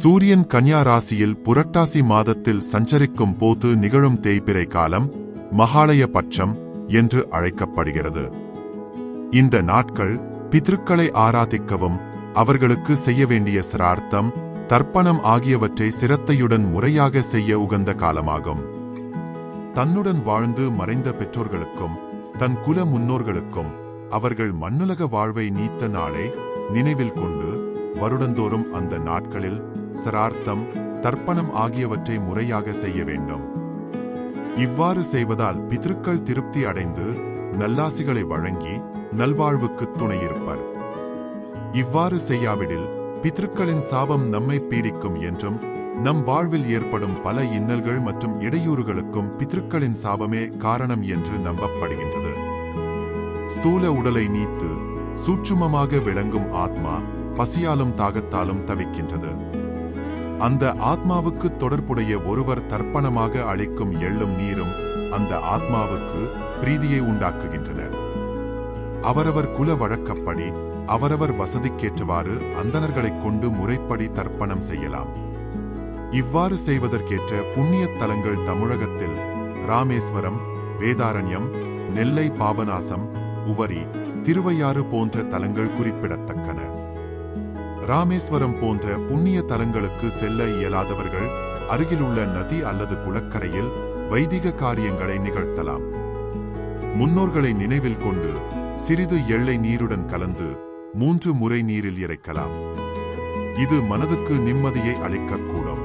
சூரியன் கன்யா ராசியில் புரட்டாசி மாதத்தில் சஞ்சரிக்கும் போது நிகழும் தேய்பிரை காலம் மகாலய பட்சம் என்று அழைக்கப்படுகிறது. இந்த நாட்கள் பித்ருக்களை ஆராதிக்கவும் அவர்களுக்கு செய்ய வேண்டிய சிரார்த்தம் தர்ப்பணம் ஆகியவற்றை சிரத்தையுடன் முறையாக செய்ய உகந்த காலமாகும். தன்னுடன் வாழ்ந்து மறைந்த பெற்றோர்களுக்கும் தன் குல முன்னோர்களுக்கும் அவர்கள் மண்ணுலக வாழ்வை நீத்த நாளை நினைவில் கொண்டு வருடந்தோறும் அந்த நாட்களில் சரார்த்தம் தர்ப்பணம் ஆகியவற்றை முறையாக செய்ய வேண்டும். இவ்வாறு செய்வதால் பித்ருக்கள் திருப்தி அடைந்து நல்லாசிகளை வழங்கி நல்வாழ்வுக்கு துணையிருப்பர் இவ்வாறு செய்யாவிடில் பித்ருக்களின் சாபம் நம்மை பீடிக்கும் என்றும் நம் வாழ்வில் ஏற்படும் பல இன்னல்கள் மற்றும் இடையூறுகளுக்கும் பித்ருக்களின் சாபமே காரணம் என்று நம்பப்படுகின்றது. ஸ்தூல உடலை நீத்து சூட்சுமமாக விளங்கும் ஆத்மா பசியாலும் தாகத்தாலும் தவிக்கின்றது. அந்த ஆத்மாவுக்கு தொடர்புடைய ஒருவர் தர்ப்பணமாக அளிக்கும் எள்ளும் நீரும் அந்த ஆத்மாவுக்கு பிரீதியை உண்டாக்குகின்றன அவரவர் குல வழக்கப்படி அவரவர் வசதிக்கேற்றவாறு அந்தணர்களைக் கொண்டு முறைப்படி தர்ப்பணம் செய்யலாம். இவ்வாறு செய்வதற்கேற்ற புண்ணியத் தலங்கள் தமிழகத்தில் ராமேஸ்வரம் வேதாரண்யம் நெல்லை பாபநாசம் உவரி திருவையாறு போன்ற தலங்கள் குறிப்பிடத்தக்கன. ராமேஸ்வரம் போன்ற புண்ணிய தலங்களுக்கு செல்ல இயலாதவர்கள் அருகிலுள்ள நதி அல்லது குளக்கரையில் வைதிக காரியங்களை நிகழ்த்தலாம். முன்னோர்களை நினைவில் கொண்டு சிறிது எள்ளை நீருடன் கலந்து மூன்று முறை நீரில் இறைக்கலாம். இது மனதுக்கு நிம்மதியை அளிக்கக்கூடும்.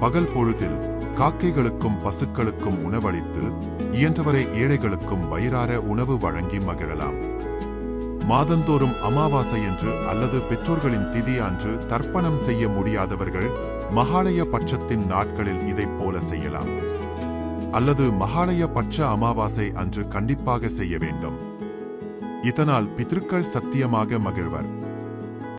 பகல் பொழுதில் காக்கைகளுக்கும் பசுக்களுக்கும் உணவளித்து இயன்றவரை ஏழைகளுக்கும் வயிறார உணவு வழங்கி மகிழலாம். மாதந்தோறும் அமாவாசை என்று அல்லது பெற்றோர்களின் திதி அன்று தர்ப்பணம் செய்ய முடியாதவர்கள் மகாலய பட்சத்தின் நாட்களில் இதைப் போல செய்யலாம். அல்லது மகாலய பட்ச அமாவாசை அன்று கண்டிப்பாக செய்ய வேண்டும். இதனால் பித்ருக்கள் சத்தியமாக மகிழ்வர்.